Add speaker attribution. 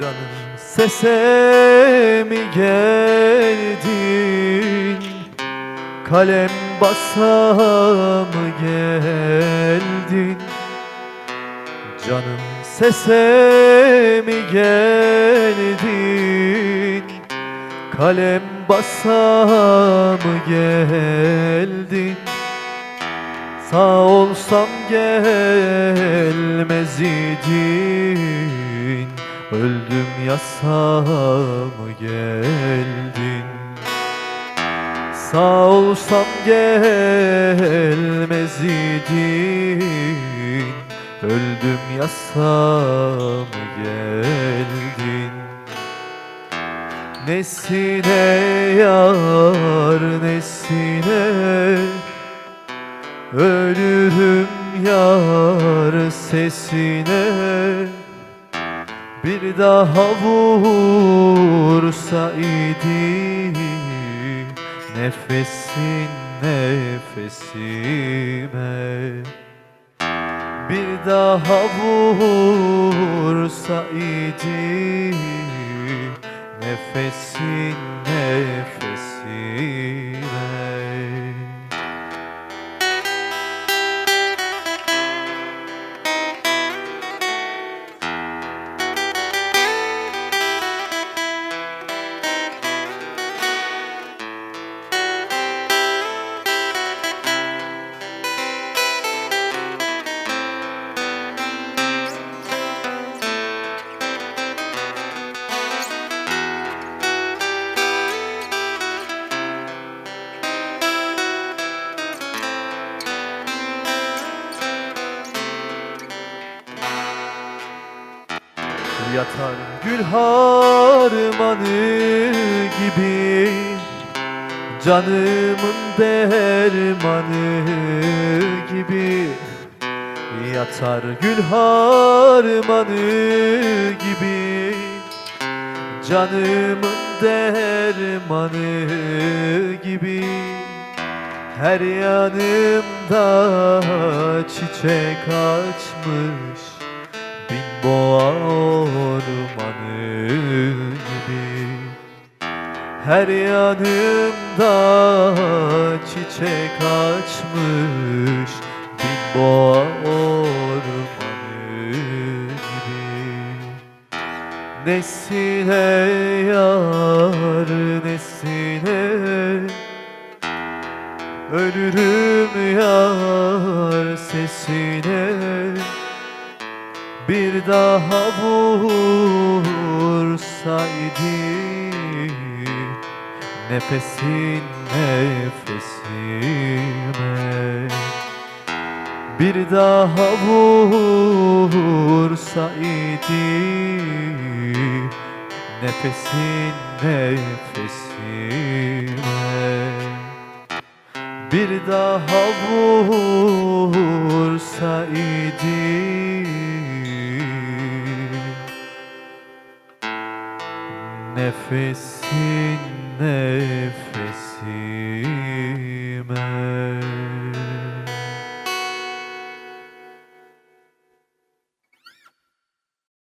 Speaker 1: Canım. Sese mi geldin? Kalem basa mı geldin? Canım sese mi geldin? Kalem basa mı geldin? Sağ olsam gelmez idin Öldüm yasa mı geldin? Sağ olsam gelmez idin Öldüm yasa mı geldin? Nesine yar nesine? Ölürüm yar sesine Bir daha vursa idi Nefesin nefesime. Bir daha vursa idi Nefesin Yatar. Gül harmanı gibi Canımın dermanı gibi Yatar. Gül harmanı gibi Canımın dermanı gibi Her yanımda çiçek açmış boğa ormanı gibi Her yanımda çiçek açmış Bin boğa ormanı gibi Nesine bir daha vursaydı Nefesin nefesime Bir daha vursaydı Nefesin nefesime bir daha vursaydı Nefesin nefesime